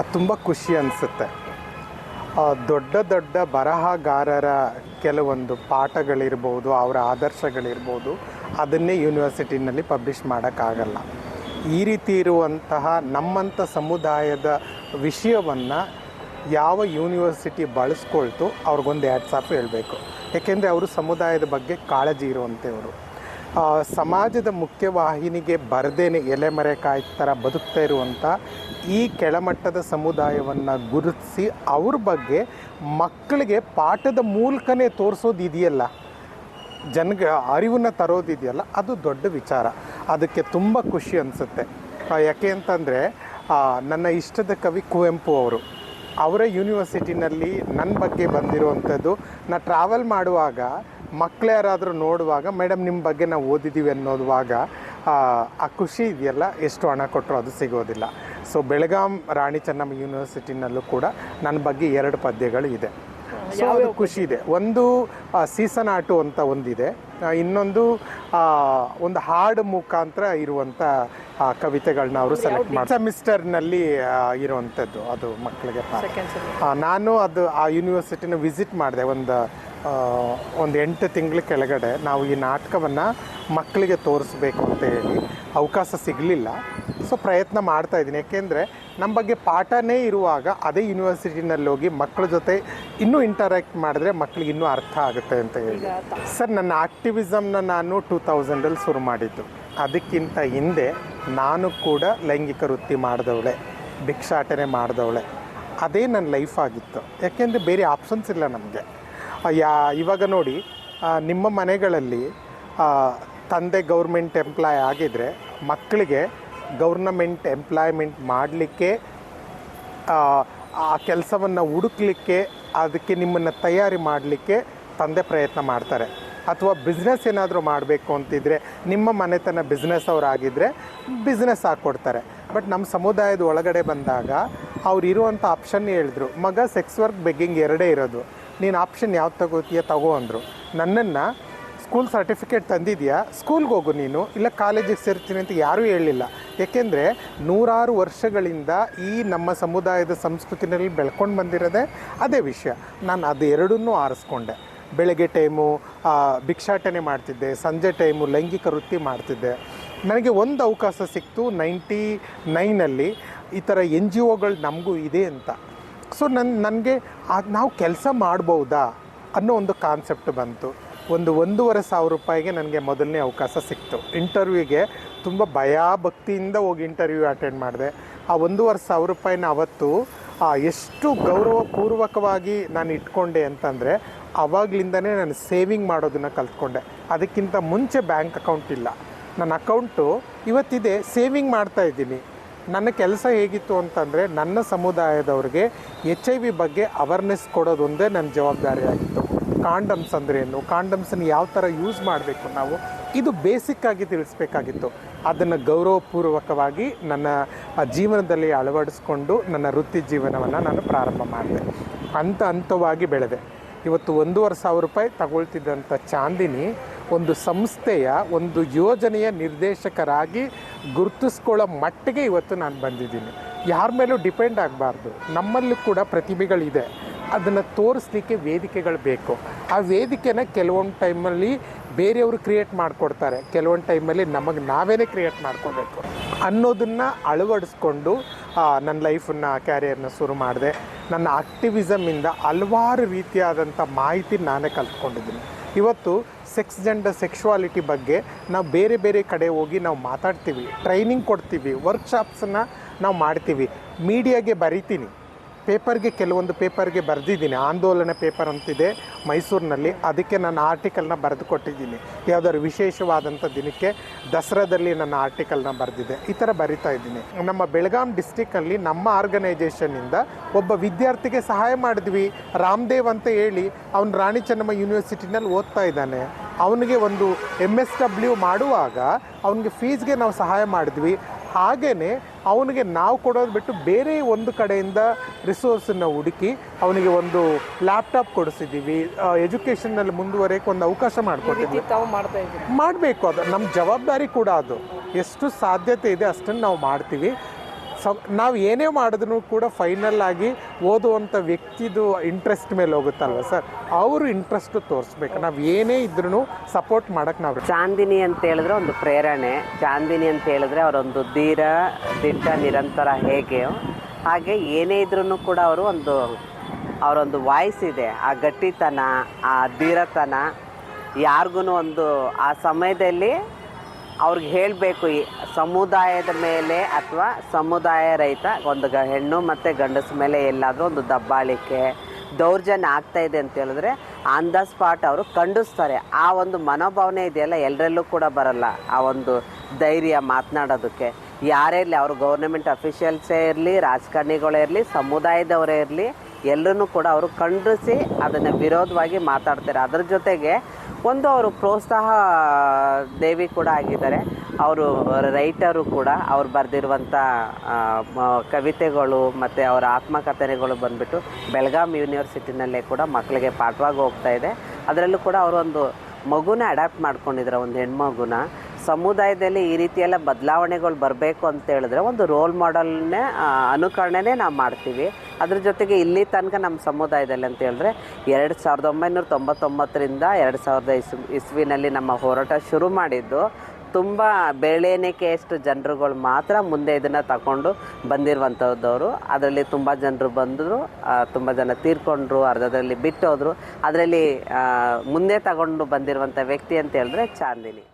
ಅದು ತುಂಬ ಖುಷಿ ಅನಿಸುತ್ತೆ. ದೊಡ್ಡ ದೊಡ್ಡ ಬರಹಗಾರರ ಕೆಲವೊಂದು ಪಾಠಗಳಿರ್ಬೋದು, ಅವರ ಆದರ್ಶಗಳಿರ್ಬೋದು, ಅದನ್ನೇ ಯೂನಿವರ್ಸಿಟಿನಲ್ಲಿ ಪಬ್ಲಿಷ್ ಮಾಡೋಕ್ಕಾಗಲ್ಲ. ಈ ರೀತಿ ಇರುವಂತಹ ನಮ್ಮಂಥ ಸಮುದಾಯದ ವಿಷಯವನ್ನು ಯಾವ ಯೂನಿವರ್ಸಿಟಿ ಬಳಸ್ಕೊಳ್ತು ಅವ್ರಿಗೊಂದು ಎರಡು ಸಾಫ್ ಹೇಳಬೇಕು. ಏಕೆಂದರೆ ಅವರು ಸಮುದಾಯದ ಬಗ್ಗೆ ಕಾಳಜಿ ಇರುವಂಥವರು. ಸಮಾಜದ ಮುಖ್ಯವಾಹಿನಿಗೆ ಬರದೇನೆ ಎಲೆಮರೆ ಥರ ಬದುಕ್ತಾ ಇರುವಂಥ ಈ ಕೆಳಮಟ್ಟದ ಸಮುದಾಯವನ್ನು ಗುರುತಿಸಿ ಅವ್ರ ಬಗ್ಗೆ ಮಕ್ಕಳಿಗೆ ಪಾಠದ ಮೂಲಕನೇ ತೋರಿಸೋದು ಇದೆಯಲ್ಲ? ಜನಗೆ ಅರಿವನ್ನು ತರೋದಿದೆಯಲ್ಲ ಅದು ದೊಡ್ಡ ವಿಚಾರ. ಅದಕ್ಕೆ ತುಂಬ ಖುಷಿ ಅನಿಸುತ್ತೆ. ಯಾಕೆ ಅಂತಂದರೆ ನನ್ನ ಇಷ್ಟದ ಕವಿ ಕುವೆಂಪು ಅವರು. ಅವರ ಯೂನಿವರ್ಸಿಟಿನಲ್ಲಿ ನನ್ನ ಬಗ್ಗೆ ಬಂದಿರುವಂಥದ್ದು. ನಾ ಟ್ರಾವೆಲ್ ಮಾಡುವಾಗ ಮಕ್ಕಳು ಯಾರಾದರೂ ನೋಡುವಾಗ ಮೇಡಮ್ ನಿಮ್ಮ ಬಗ್ಗೆ ನಾವು ಓದಿದ್ದೀವಿ ಅನ್ನೋದುವಾಗ, ಆ ಖುಷಿ ಇದೆಯಲ್ಲ? ಎಷ್ಟು ಹಣ ಕೊಟ್ಟರು ಅದು ಸಿಗೋದಿಲ್ಲ. ಸೊ ಬೆಳಗಾಂ ರಾಣಿ ಚೆನ್ನಮ್ಮ ಯೂನಿವರ್ಸಿಟಿನಲ್ಲೂ ಕೂಡ ನನ್ನ ಬಗ್ಗೆ ಎರಡು ಪದ್ಯಗಳು ಇದೆ. ಸೊ ಅದು ಖುಷಿ ಇದೆ. ಒಂದು ಸೀಸನ್ ಆಟು ಅಂತ ಒಂದಿದೆ. ಇನ್ನೊಂದು ಒಂದು ಹಾಡು ಮುಖಾಂತರ ಇರುವಂಥ ಕವಿತೆಗಳನ್ನ ಅವರು ಸೆಲೆಕ್ಟ್ ಮಾಡಿ ಸೆಮಿಸ್ಟರ್ನಲ್ಲಿ ಇರುವಂಥದ್ದು ಅದು ಮಕ್ಕಳಿಗೆ ನಾನು ಅದು ಆ ಯೂನಿವರ್ಸಿಟಿನ ವಿಸಿಟ್ ಮಾಡಿದೆ. ಒಂದು ಒಂದು ಎಂಟು ತಿಂಗಳ ಕೆಳಗಡೆ ನಾವು ಈ ನಾಟಕವನ್ನು ಮಕ್ಕಳಿಗೆ ತೋರಿಸ್ಬೇಕು ಅಂತ ಹೇಳಿ. ಅವಕಾಶ ಸಿಗಲಿಲ್ಲ. ಸೊ ಪ್ರಯತ್ನ ಮಾಡ್ತಾ ಇದ್ದೀನಿ. ಯಾಕೆಂದರೆ ನಮ್ಮ ಬಗ್ಗೆ ಪಾಠನೇ ಇರುವಾಗ ಅದೇ ಯೂನಿವರ್ಸಿಟಿನಲ್ಲಿ ಹೋಗಿ ಮಕ್ಕಳ ಜೊತೆ ಇನ್ನೂ ಇಂಟರಾಕ್ಟ್ ಮಾಡಿದ್ರೆ ಮಕ್ಕಳಿಗೆ ಇನ್ನೂ ಅರ್ಥ ಆಗುತ್ತೆ ಅಂತ ಹೇಳಿ. ಸರ್ ನನ್ನ ಆಕ್ಟಿವಿಸಮ್ನ ನಾನು ಟೂ ತೌಸಂಡಲ್ಲಿ ಶುರು ಮಾಡಿದ್ದು. ಅದಕ್ಕಿಂತ ಹಿಂದೆ ನಾನು ಕೂಡ ಲೈಂಗಿಕ ವೃತ್ತಿ ಮಾಡಿದವಳೆ ಭಿಕ್ಷಾಟನೆ ಮಾಡಿದವಳೆ. ಅದೇ ನನ್ನ ಲೈಫ್ ಆಗಿತ್ತು. ಯಾಕೆಂದರೆ ಬೇರೆ ಆಪ್ಷನ್ಸ್ ಇಲ್ಲ ನಮಗೆ. ಯಾ ಇವಾಗ ನೋಡಿ ನಿಮ್ಮ ಮನೆಗಳಲ್ಲಿ ತಂದೆ ಗೌರ್ಮೆಂಟ್ ಎಂಪ್ಲಾಯ್ ಆಗಿದ್ದರೆ ಮಕ್ಕಳಿಗೆ ಗೌರ್ನಮೆಂಟ್ ಎಂಪ್ಲಾಯ್ಮೆಂಟ್ ಮಾಡಲಿಕ್ಕೆ, ಆ ಕೆಲಸವನ್ನು ಹುಡುಕ್ಲಿಕ್ಕೆ, ಅದಕ್ಕೆ ನಿಮ್ಮನ್ನು ತಯಾರಿ ಮಾಡಲಿಕ್ಕೆ ತಂದೆ ಪ್ರಯತ್ನ ಮಾಡ್ತಾರೆ. ಅಥವಾ ಬಿಸ್ನೆಸ್ ಏನಾದರೂ ಮಾಡಬೇಕು ಅಂತಿದ್ರೆ, ನಿಮ್ಮ ಮನೆತನ ಬಿಸ್ನೆಸ್ ಅವರಾಗಿದ್ದರೆ ಬಿಸ್ನೆಸ್ ಹಾಕ್ಕೊಡ್ತಾರೆ ಬಟ್ ನಮ್ಮ ಸಮುದಾಯದ ಒಳಗಡೆ ಬಂದಾಗ, ಅವ್ರು ಇರುವಂಥ ಆಪ್ಷನ್ ಹೇಳಿದ್ರು, ಮಗ ಸೆಕ್ಸ್ ವರ್ಕ್ ಬೆಗ್ಗಿಂಗ್ ಎರಡೇ ಇರೋದು. ನೀನು ಆಪ್ಷನ್ ಯಾವ್ದು ತಗೋತೀಯ ತಗೋ ಅಂದರು. ನನ್ನನ್ನು ಸ್ಕೂಲ್ ಸರ್ಟಿಫಿಕೇಟ್ ತಂದಿದೆಯಾ? ಸ್ಕೂಲ್ಗೆ ಹೋಗು ನೀನು. ಇಲ್ಲ ಕಾಲೇಜಿಗೆ ಸೇರ್ತೀನಿ ಅಂತ ಯಾರೂ ಹೇಳಲಿಲ್ಲ ಏಕೆಂದರೆ ನೂರಾರು ವರ್ಷಗಳಿಂದ ಈ ನಮ್ಮ ಸಮುದಾಯದ ಸಂಸ್ಕೃತಿನಲ್ಲಿ ಬೆಳ್ಕೊಂಡು ಬಂದಿರೋದೇ ಅದೇ ವಿಷಯ. ನಾನು ಅದು ಎರಡನ್ನೂ ಆರಿಸ್ಕೊಂಡೆ. ಬೆಳಗ್ಗೆ ಟೈಮು ಭಿಕ್ಷಾಟನೆ ಮಾಡ್ತಿದ್ದೆ. ಸಂಜೆ ಟೈಮು ಲೈಂಗಿಕ ವೃತ್ತಿ ಮಾಡ್ತಿದ್ದೆ. ನನಗೆ ಒಂದು ಅವಕಾಶ ಸಿಕ್ತು ನೈಂಟಿ ನೈನಲ್ಲಿ. ಈ ಥರ ಎನ್ ಜಿ ಒಗಳು ನಮಗೂ ಇದೆ ಅಂತ. ಸೊ ನನ್ನ ನನಗೆ ನಾವು ಕೆಲಸ ಮಾಡ್ಬೋದಾ ಅನ್ನೋ ಒಂದು ಕಾನ್ಸೆಪ್ಟ್ ಬಂತು. ಒಂದು ಒಂದೂವರೆ ಸಾವಿರ ರೂಪಾಯಿಗೆ ನನಗೆ ಮೊದಲನೇ ಅವಕಾಶ ಸಿಕ್ತು. ಇಂಟರ್ವ್ಯೂಗೆ ತುಂಬ ಭಯ ಭಕ್ತಿಯಿಂದ ಹೋಗಿ ಇಂಟರ್ವ್ಯೂ ಅಟೆಂಡ್ ಮಾಡಿದೆ. ಆ ಒಂದೂವರೆ ಸಾವಿರ ರೂಪಾಯಿನ ಅವತ್ತು ಎಷ್ಟು ಗೌರವಪೂರ್ವಕವಾಗಿ ನಾನು ಇಟ್ಕೊಂಡೆ ಅಂತಂದರೆ ಆವಾಗಲಿಂದನೇ ನಾನು ಸೇವಿಂಗ್ ಮಾಡೋದನ್ನು ಕಲ್ತ್ಕೊಂಡೆ. ಅದಕ್ಕಿಂತ ಮುಂಚೆ ಬ್ಯಾಂಕ್ ಅಕೌಂಟ್ ಇಲ್ಲ. ನನ್ನ ಅಕೌಂಟು ಇವತ್ತಿದೆ ಸೇವಿಂಗ್ ಮಾಡ್ತಾ ಇದ್ದೀನಿ. ನನ್ನ ಕೆಲಸ ಹೇಗಿತ್ತು ಅಂತಂದರೆ, ನನ್ನ ಸಮುದಾಯದವ್ರಿಗೆ ಎಚ್ ಐ ವಿ ಬಗ್ಗೆ ಅವೇರ್ನೆಸ್ ಕೊಡೋದೊಂದೇ ನನ್ನ ಜವಾಬ್ದಾರಿಯಾಗಿತ್ತು. ಕಾಂಡಮ್ಸ್ ಅಂದ್ರೇನು? ಕಾಂಡಮ್ಸನ್ನು ಯಾವ ಥರ ಯೂಸ್ ಮಾಡಬೇಕು ನಾವು? ಇದು ಬೇಸಿಕ್ ಆಗಿ ತಿಳಿಸ್ಬೇಕಾಗಿತ್ತು. ಅದನ್ನು ಗೌರವಪೂರ್ವಕವಾಗಿ ನನ್ನ ಜೀವನದಲ್ಲಿ ಅಳವಡಿಸ್ಕೊಂಡು ನನ್ನ ವೃತ್ತಿ ಜೀವನವನ್ನು ನಾನು ಪ್ರಾರಂಭ ಮಾಡಿದೆ. ಹಂತ ಹಂತವಾಗಿ ಬೆಳೆದೆ. ಇವತ್ತು ಒಂದೂವರೆ ಸಾವಿರ ರೂಪಾಯಿ ತಗೊಳ್ತಿದ್ದಂಥ ಚಾಂದಿನಿ ಒಂದು ಸಂಸ್ಥೆಯ ಒಂದು ಯೋಜನೆಯ ನಿರ್ದೇಶಕರಾಗಿ ಗುರುತಿಸ್ಕೊಳ್ಳೋ ಮಟ್ಟಿಗೆ ಇವತ್ತು ನಾನು ಬಂದಿದ್ದೀನಿ. ಯಾರ ಮೇಲೂ ಡಿಪೆಂಡ್ ಆಗಬಾರ್ದು. ನಮ್ಮಲ್ಲೂ ಕೂಡ ಪ್ರತಿಭೆಗಳಿದೆ. ಅದನ್ನು ತೋರಿಸ್ಲಿಕ್ಕೆ ವೇದಿಕೆಗಳು ಬೇಕು. ಆ ವೇದಿಕೆನ ಕೆಲವೊಂದು ಟೈಮಲ್ಲಿ ಬೇರೆಯವರು ಕ್ರಿಯೇಟ್ ಮಾಡಿಕೊಡ್ತಾರೆ. ಕೆಲವೊಂದು ಟೈಮಲ್ಲಿ ನಮಗೆ ನಾವೇನೇ ಕ್ರಿಯೇಟ್ ಮಾಡ್ಕೋಬೇಕು. ಅನ್ನೋದನ್ನು ಅಳವಡಿಸ್ಕೊಂಡು ನನ್ನ ಲೈಫನ್ನು ಕ್ಯಾರಿಯರ್ನ ಶುರು ಮಾಡಿದೆ. ನನ್ನ ಆಕ್ಟಿವಿಸಮಿಂದ ಹಲವಾರು ರೀತಿಯಾದಂಥ ಮಾಹಿತಿ ನಾನೇ ಕಲ್ತ್ಕೊಂಡಿದ್ದೀನಿ. ಇವತ್ತು ಸೆಕ್ಸ್ ಜೆಂಡರ್ ಸೆಕ್ಷುವಾಲಿಟಿ ಬಗ್ಗೆ ನಾವು ಬೇರೆ ಬೇರೆ ಕಡೆ ಹೋಗಿ ನಾವು ಮಾತಾಡ್ತೀವಿ. ಟ್ರೈನಿಂಗ್ ಕೊಡ್ತೀವಿ. ವರ್ಕ್ಶಾಪ್ಸನ್ನು ನಾವು ಮಾಡ್ತೀವಿ. ಮೀಡಿಯಾಗೆ ಬರಿತೀನಿ. ಪೇಪರ್ಗೆ ಕೆಲವೊಂದು ಪೇಪರ್ಗೆ ಬರೆದಿದ್ದೀನಿ. ಆಂದೋಲನ ಪೇಪರ್ ಅಂತಿದೆ ಮೈಸೂರಿನಲ್ಲಿ. ಅದಕ್ಕೆ ನನ್ನ ಆರ್ಟಿಕಲ್ನ ಬರೆದು ಕೊಟ್ಟಿದ್ದೀನಿ ಯಾವುದಾದ್ರು ವಿಶೇಷವಾದಂಥ ದಿನಕ್ಕೆ ದಸರಾದಲ್ಲಿ ನನ್ನ ಆರ್ಟಿಕಲ್ನ ಬರೆದಿದೆ. ಈ ಥರ ಬರಿತಾ ಇದ್ದೀನಿ. ನಮ್ಮ ಬೆಳಗಾಂ ಡಿಸ್ಟಿಕ್ಕಲ್ಲಿ ನಮ್ಮ ಆರ್ಗನೈಜೇಷನ್ನಿಂದ ಒಬ್ಬ ವಿದ್ಯಾರ್ಥಿಗೆ ಸಹಾಯ ಮಾಡಿದ್ವಿ. ರಾಮದೇವ್ ಅಂತ ಹೇಳಿ ಅವನು ರಾಣಿ ಚೆನ್ನಮ್ಮ ಯೂನಿವರ್ಸಿಟಿನಲ್ಲಿ ಓದ್ತಾ ಇದ್ದಾನೆ. ಅವನಿಗೆ ಒಂದು ಎಂ ಎಸ್ ಡಬ್ಲ್ಯೂ ಮಾಡುವಾಗ ಅವನಿಗೆ ಫೀಸ್ಗೆ ನಾವು ಸಹಾಯ ಮಾಡಿದ್ವಿ. ಹಾಗೆಯೇ ಅವನಿಗೆ ನಾವು ಕೊಡೋದು ಬಿಟ್ಟು ಬೇರೆ ಒಂದು ಕಡೆಯಿಂದ ರಿಸೋರ್ಸನ್ನು ಹುಡುಕಿ ಅವನಿಗೆ ಒಂದು ಲ್ಯಾಪ್ಟಾಪ್ ಕೊಡಿಸಿದ್ದೀವಿ ಎಜುಕೇಷನ್ನಲ್ಲಿ ಮುಂದುವರೆಯೋಕೆ ಒಂದು ಅವಕಾಶ ಇದ್ದೀರಿ? ಮಾಡಬೇಕು ಅದು. ನಮ್ಮ ಜವಾಬ್ದಾರಿ ಕೂಡ ಅದು. ಎಷ್ಟು ಸಾಧ್ಯತೆ ಇದೆ ಅಷ್ಟನ್ನು ನಾವು ಮಾಡ್ತೀವಿ. ನಾವು ಏನೇ ಮಾಡಿದ್ರು ಕೂಡ ಫೈನಲ್ ಆಗಿ ಓದುವಂಥ ವ್ಯಕ್ತಿದು ಇಂಟ್ರೆಸ್ಟ್ ಮೇಲೆ ಹೋಗುತ್ತಲ್ವ ಸರ್? ಅವರು ಇಂಟ್ರೆಸ್ಟ್ ತೋರಿಸ್ಬೇಕು. ನಾವು ಏನೇ ಇದ್ರೂ ಸಪೋರ್ಟ್ ಮಾಡೋಕ್ಕೆ ನಾವು ಚಾಂದಿನಿ ಅಂತ ಹೇಳಿದ್ರೆ ಒಂದು ಪ್ರೇರಣೆ. ಚಾಂದಿನಿ ಅಂತ ಹೇಳಿದ್ರೆ ಅವರೊಂದು ಧೀರ, ದಿಟ್ಟ, ನಿರಂತರ ಹೇಗೆ, ಹಾಗೆ ಏನೇ ಇದ್ರೂ ಕೂಡ ಅವರು ಒಂದು, ಅವರೊಂದು ವಾಯ್ಸ್ ಇದೆ. ಆ ಗಟ್ಟಿತನ, ಆ ಧೀರತನ ಯಾರಿಗೂ ಒಂದು, ಆ ಸಮಯದಲ್ಲಿ ಅವ್ರಿಗೆ ಹೇಳಬೇಕು ಈ ಸಮುದಾಯದ ಮೇಲೆ ಅಥವಾ ಸಮುದಾಯ ರಹಿತ ಒಂದು ಗ ಹೆಣ್ಣು ಮತ್ತು ಗಂಡಸ ಮೇಲೆ ಎಲ್ಲಾದರೂ ಒಂದು ದಬ್ಬಾಳಿಕೆ, ದೌರ್ಜನ್ಯ ಆಗ್ತಾ ಇದೆ ಅಂತ ಹೇಳಿದ್ರೆ ಆನ್ ದ ಸ್ಪಾಟ್ ಅವರು ಖಂಡಿಸ್ತಾರೆ. ಆ ಒಂದು ಮನೋಭಾವನೆ ಇದೆಯಲ್ಲ ಎಲ್ಲರಲ್ಲೂ ಕೂಡ ಬರಲ್ಲ ಆ ಒಂದು ಧೈರ್ಯ ಮಾತನಾಡೋದಕ್ಕೆ. ಯಾರೇ ಇರಲಿ, ಅವರು ಗೌರ್ಮೆಂಟ್ ಅಫಿಷಿಯಲ್ಸೇ ಇರಲಿ, ರಾಜಕಾರಣಿಗಳೇ ಇರಲಿ, ಸಮುದಾಯದವರೇ ಇರಲಿ ಎಲ್ಲರೂ ಕೂಡ ಅವರು ಖಂಡಿಸಿ ಅದನ್ನು ವಿರೋಧವಾಗಿ ಮಾತಾಡ್ತಾರೆ. ಅದರ ಜೊತೆಗೆ ಒಂದು ಅವರು ಪ್ರೋತ್ಸಾಹ ದೇವಿ ಕೂಡ ಆಗಿದ್ದಾರೆ. ಅವರು ರೈಟರು ಕೂಡ ಅವ್ರು ಬರೆದಿರುವಂಥ ಕವಿತೆಗಳು ಮತ್ತು ಅವರ ಆತ್ಮಕಥನೆಗಳು ಬಂದುಬಿಟ್ಟು ಬೆಳಗಾಂ ಯೂನಿವರ್ಸಿಟಿನಲ್ಲೇ ಕೂಡ ಮಕ್ಕಳಿಗೆ ಪಾಠವಾಗಿ ಹೋಗ್ತಾ ಇದೆ. ಅದರಲ್ಲೂ ಕೂಡ ಅವರೊಂದು ಮಗುನ ಅಡಾಪ್ಟ್ ಮಾಡ್ಕೊಂಡಿದ್ದಾರೆ. ಒಂದು ಹೆಣ್ಮಗುನ ಸಮುದಾಯದಲ್ಲಿ ಈ ರೀತಿಯೆಲ್ಲ ಬದಲಾವಣೆಗಳು ಬರಬೇಕು ಅಂತ ಹೇಳಿದ್ರೆ ಒಂದು ರೋಲ್ ಮಾಡೆಲ್ನೇ ಅನುಕರಣೆನೇ ನಾವು ಮಾಡ್ತೀವಿ. ಅದ್ರ ಜೊತೆಗೆ ಇಲ್ಲಿ ತನಕ ನಮ್ಮ ಸಮುದಾಯದಲ್ಲಿ ಅಂತ ಹೇಳಿದ್ರೆ ಎರಡು ಸಾವಿರದ ಒಂಬೈನೂರ ತೊಂಬತ್ತೊಂಬತ್ತರಿಂದ ಎರಡು ಸಾವಿರದ ಇಸ್, ಇಸ್ವಿನಲ್ಲಿ ನಮ್ಮ ಹೋರಾಟ ಶುರು ಮಾಡಿದ್ದು. ತುಂಬ ಬೆಳೆಣಿಕೆಯಷ್ಟು ಜನರುಗಳು ಮಾತ್ರ ಮುಂದೆ ಇದನ್ನು ತಗೊಂಡು ಬಂದಿರುವಂಥದ್ದವರು ಅದರಲ್ಲಿ ತುಂಬ ಜನರು ಬಂದರು ತುಂಬ ಜನ ತೀರ್ಕೊಂಡ್ರು, ಅರ್ಧದಲ್ಲಿ ಬಿಟ್ಟೋದ್ರು. ಅದರಲ್ಲಿ ಮುಂದೆ ತಗೊಂಡು ಬಂದಿರುವಂಥ ವ್ಯಕ್ತಿ ಅಂತ ಹೇಳಿದ್ರೆ ಚಾಂದಿನಿ.